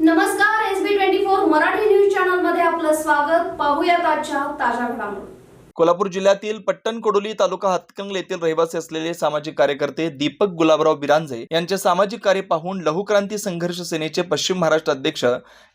नमस्कार S B twenty four Marathi news चॅनलमध्ये आपलं स्वागत. पाहूया आजच्या ताज्या घडामोडी. कोल्हापूर जिल्ह्यातील पट्टण कोडोली तालुका हातकंगले येथील रहिवासी असलेले सामाजिक कार्यकर्ते दीपक गुलाबराव बिरांजे यांचे सामाजिक कार्य पाहून लहुक्रांती संघर्ष सेनेचे पश्चिम महाराष्ट्र अध्यक्ष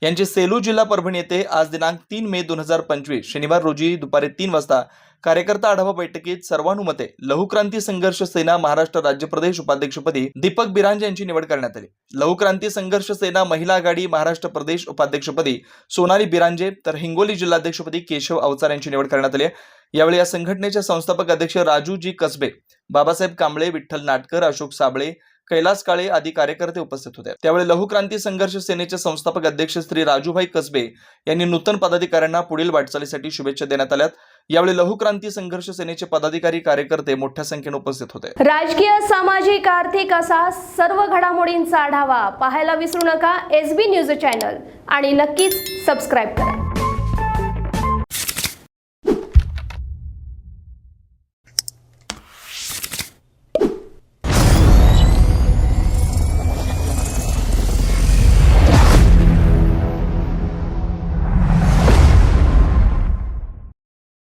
यांचे सेलू जिल्हा परभणी येथे आज दिनांक तीन मे दोन हजार पंचवीस शनिवार रोजी दुपारी तीन वाजता कार्यकर्ता आढावा बैठकीत सर्वानुमते लहुक्रांती संघर्ष सेना महाराष्ट्र राज्य प्रदेश उपाध्यक्षपदी दीपक बिरांजे यांची निवड करण्यात आली. लहुक्रांती संघर्ष सेना महिला आघाडी महाराष्ट्र प्रदेश उपाध्यक्षपदी सोनाली बिरांजे तर हिंगोली जिल्हाध्यक्षपदी केशव अवचार यांची निवड करण्यात आली यावेळी या संघटनेचे संस्थापक अध्यक्ष राजू जी कसबे बाबासाहेब कांबळे विठ्ठल नाटकर अशोक साबळे कैलास काळे आदी कार्यकर्ते उपस्थित होते. त्यावेळी लहुक्रांती संघर्ष सेनेचे संस्थापक अध्यक्ष श्री राजूभाई कसबे यांनी नूतन पदाधिकाऱ्यांना पुढील वाटचालीसाठी शुभेच्छा देण्यात आल्यात. यावेळी लहुक्रांती संघर्ष सेनेचे पदाधिकारी कार्यकर्ते मोठ्या संख्येने उपस्थित होते. राजकीय सामाजिक आर्थिक असा सर्व घडामोडींचा आढावा पाहायला विसरू नका. एस बी न्यूज चॅनल आणि नक्कीच सबस्क्राईब करा.